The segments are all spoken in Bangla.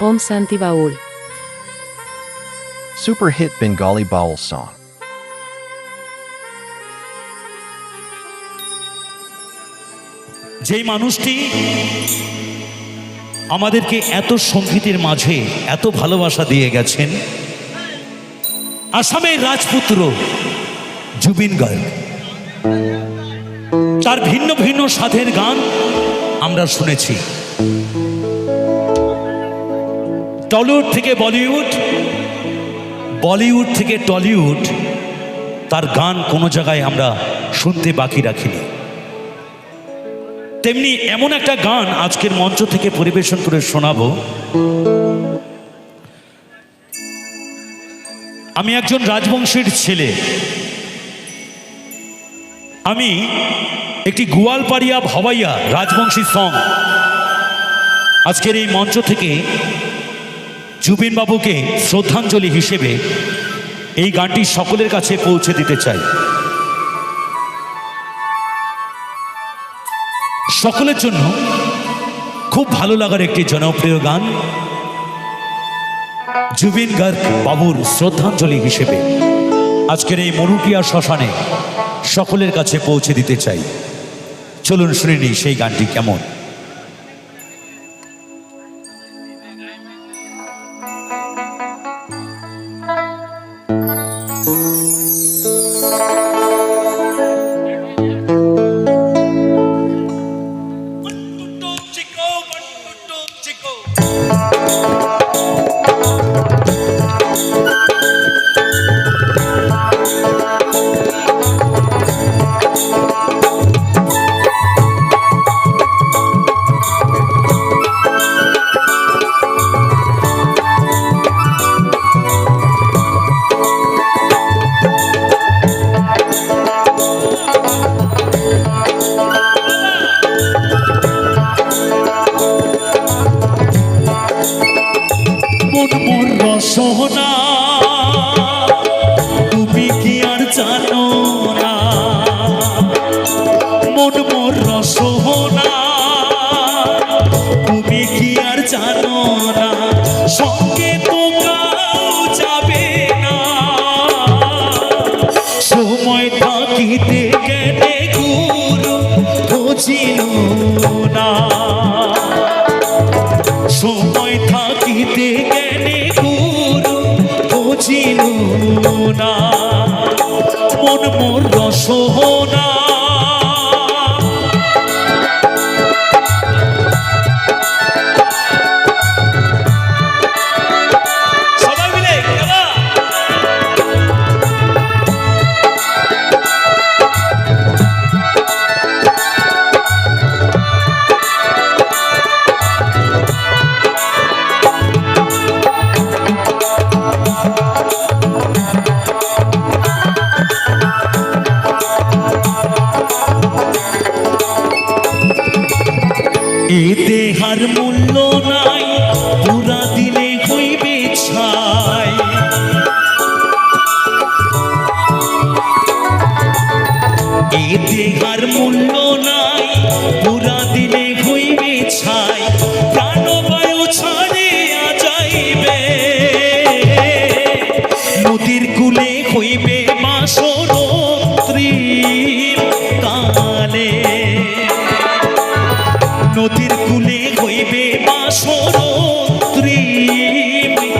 Om Santi Baul. Super hit Bengali Baul song. যেই মানুষটি আমাদেরকে এত সঙ্গীতের মাঝে এত ভালোবাসা দিয়ে গেছেন আসামের রাজপুত্র জুবিন গার্গ তার ভিন্ন ভিন্ন স্বাদের গান আমরা শুনেছি টলিউড থেকে বলিউড বলিউড থেকে টলিউড, তার গান কোনো জায়গায় আমরা শুনতে বাকি রাখিনি। তেমনি এমন একটা গান আজকের মঞ্চ থেকে পরিবেশন করে শোনাবো। আমি একজন রাজবংশীর ছেলে। আমি একটি গোয়ালপাড়িয়া ভবাইয়া রাজবংশী সং আজকের এই মঞ্চ থেকে জুবিন বাবুকে শ্রদ্ধাঞ্জলি হিসেবে এই গানটি সকলের কাছে পৌঁছে দিতে চাই। সকলের জন্য খুব ভালো লাগার একটি জনপ্রিয় গান জুবিন গার্গ বাবুর শ্রদ্ধাঞ্জলি হিসেবে আজকের এই মরুটিয়া শ্মশানে সকলের কাছে পৌঁছে দিতে চাই। চলুন শুনে নিই সেই গানটি কেমন। না। মন মোর রসনা এ হার মূল্য নাই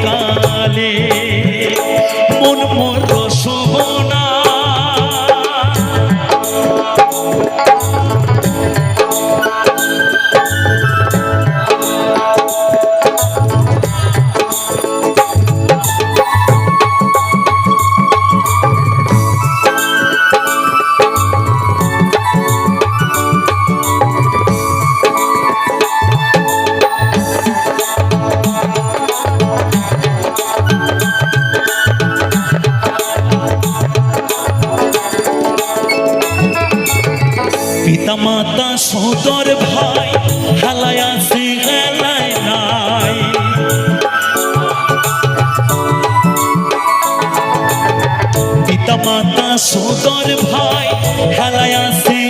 কালে মন মর রসনা দাদা সদর ভাই, হেলায় মাতা সদর ভাই, হেলায় আছে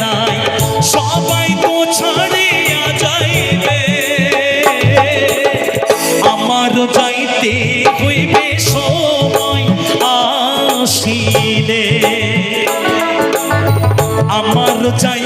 নাই। সবাই তো ছাড়িয়া যাইবে। আমারও যাইতে হইবে সময় আসিলে। আমার চাই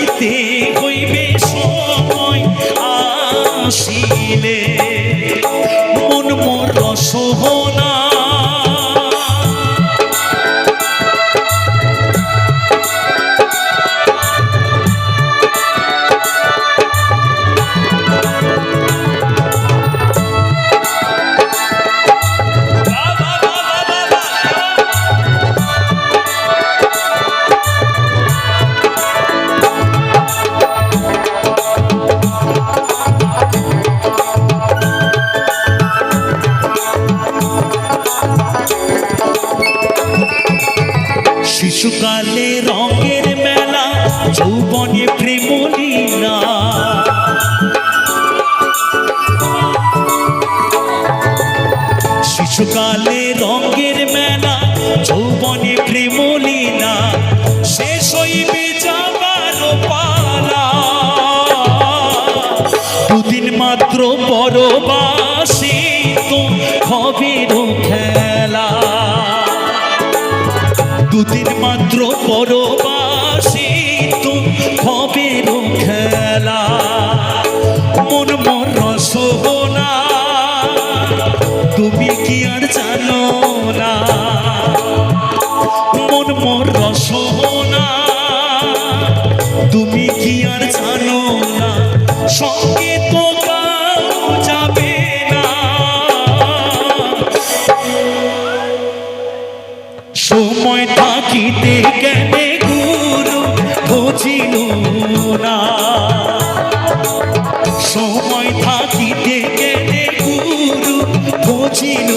শিশুকালে রঙের মেলা, যৌবনে প্রেমলীলা। শিশুকালে রঙের মেলা, যৌবনে প্রেমলীলা। শেষ হইবে যাবার পালা। দুদিন মাত্র পরবাসী তো হবের খেলা। দুদিন পরবাসী তো হবের খেলা। মন মন রসগোলা তুমি কি আর জানো না। মন মন রসগোলা তুমি কি আর জানো না। সঙ্গে তো যাবে না। সময় থাকিতে Puccini.